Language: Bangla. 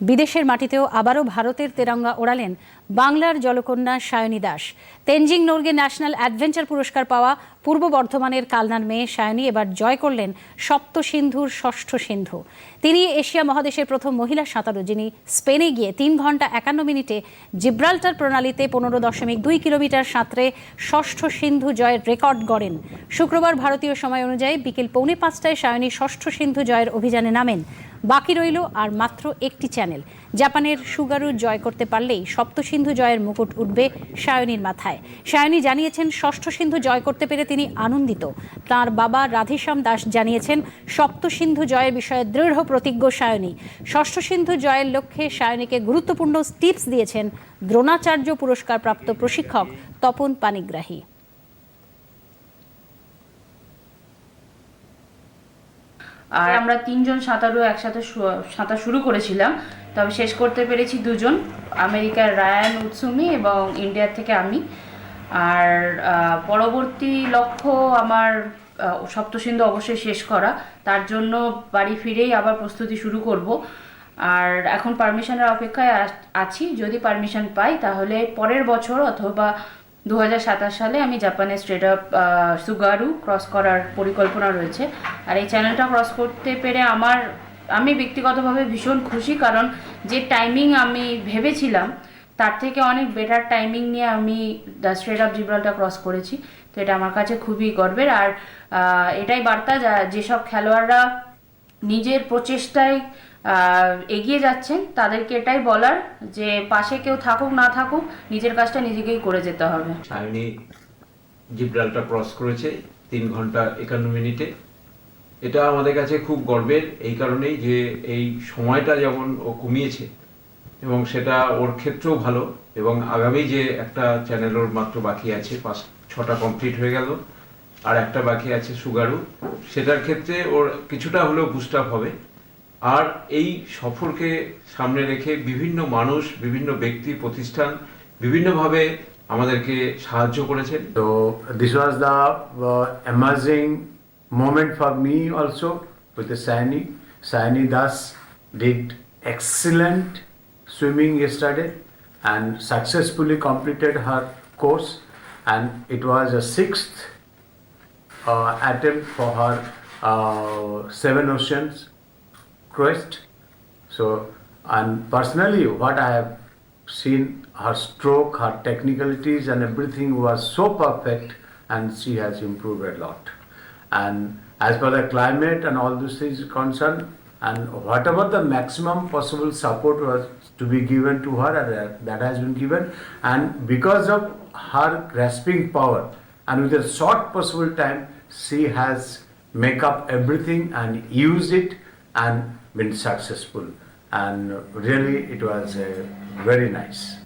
বিদেশের মাটিতেও আবারও ভারতের তেরঙ্গা ওড়ালেন বাংলার জলকন্যা সায়নী দাস। তেনজিং নোরগে ন্যাশনাল অ্যাডভেঞ্চার পুরস্কার পাওয়া পূর্ব বর্ধমানের কালনার মেয়ে সায়নী এবার জয় করলেন সপ্ত সিন্ধুর ষষ্ঠ সিন্ধু। তিনি এশিয়া মহাদেশের প্রথম মহিলা সাঁতারু, যিনি স্পেনে গিয়ে তিন ঘণ্টা একান্ন মিনিটে জিব্রাল্টার প্রণালীতে পনেরো দশমিক দুই কিলোমিটার সাঁতরে ষষ্ঠ সিন্ধু জয়ের রেকর্ড গড়েন। শুক্রবার ভারতীয় সময় অনুযায়ী বিকেল পৌনে পাঁচটায় সায়নী ষষ্ঠ সিন্ধু জয়ের অভিযানে নামেন। বাকি রইল আর মাত্র একটি চ্যানেল। জাপানের সুগারু জয় করতে পারলেই সপ্ত সিন্ধু জয়ের মুকুট উঠবে সায়নীর মাথায়। সায়নী জানিয়েছেন ষষ্ঠ সিন্ধু জয় করতে পেরে তিনি আনন্দিত। তার বাবা রাধেশ্যাম দাস জানিয়েছেন সপ্ত সিন্ধু জয়ের বিষয়ে দৃঢ় প্রতিজ্ঞ সায়নী। ষষ্ঠ সিন্ধু জয়ের লক্ষ্যে সায়নীকে গুরুত্বপূর্ণ টিপস দিয়েছেন দ্রোণাচার্য পুরস্কারপ্রাপ্ত প্রশিক্ষক তপন পানিগ্রাহী। আর আমরা তিনজন সাঁতারু একসাথে সাঁতার শুরু করেছিলাম। তবে শেষ করতে পেরেছি দুজন, আমেরিকার রায়ান উৎসুমি এবং ইন্ডিয়ার থেকে আমি। আর পরবর্তী লক্ষ্য আমার সপ্তসিন্ধু অবশ্যই শেষ করা। তার জন্য বাড়ি ফিরেই আবার প্রস্তুতি শুরু করব। আর এখন পারমিশনের অপেক্ষায় আছি। যদি পারমিশন পাই, তাহলে পরের বছর অথবা দু হাজার সাতাশ সালে আমি জাপানে স্ট্রেট আপ সুগারু ক্রস করার পরিকল্পনা রয়েছে। আর এই চ্যানেলটা ক্রস করতে পেরে আমার, আমি ব্যক্তিগতভাবে ভীষণ খুশি কারণ যে টাইমিং আমি ভেবেছিলাম, তার থেকে অনেক বেটার টাইমিং নিয়ে আমি the strait of Gibraltar cross করেছি। তো এটা আমার কাছে খুবই গর্বের। আর এটাই বার্তা যা- যেসব খেলোয়াড়রা নিজের প্রচেষ্টায় এগিয়ে যাচ্ছেন, তাদেরকে এটাই বলার যে পাশে কেউ থাকুক, না থাকুক, নিজের কাজটা নিজেকেই করে যেতে হবে। সায়নী জিব্রালটা ক্রস করেছে তিন ঘণ্টা একান্ন মিনিটে। এটা আমাদের কাছে খুব গর্বের, এই কারণেই যে এই সময়টা যেমন ও কমিয়েছে, এবং সেটা ওর ক্ষেত্রেও ভালো, এবং আগামী যে একটা চ্যানেল ওর মাত্র বাকি আছে, পাঁচ, ছটা কমপ্লিট হয়ে গেল, আর একটা বাকি আছে সুগারু, সেটার ক্ষেত্রে ওর কিছুটা হলেও বুস্ট আপ হবে। আর এই সফরকে সামনে রেখে বিভিন্ন মানুষ, বিভিন্ন ব্যক্তি, প্রতিষ্ঠান বিভিন্নভাবে আমাদেরকে সাহায্য করেছে তো this was the amazing moment for me also with the Sayani Sayani Das did excellent swimming study and successfully completed her course and it was a six attempt for her seven oceans quest. So, and personally, what I have seen, her stroke, her technicalities, and everything was so perfect, and she has improved a lot. And as per the climate and all these things concerned, and whatever the maximum possible support was to be given to her, that- has been given. And because of her grasping power, and with a short possible time, she has make up everything and used it and been successful. And really, it was uh, very nice.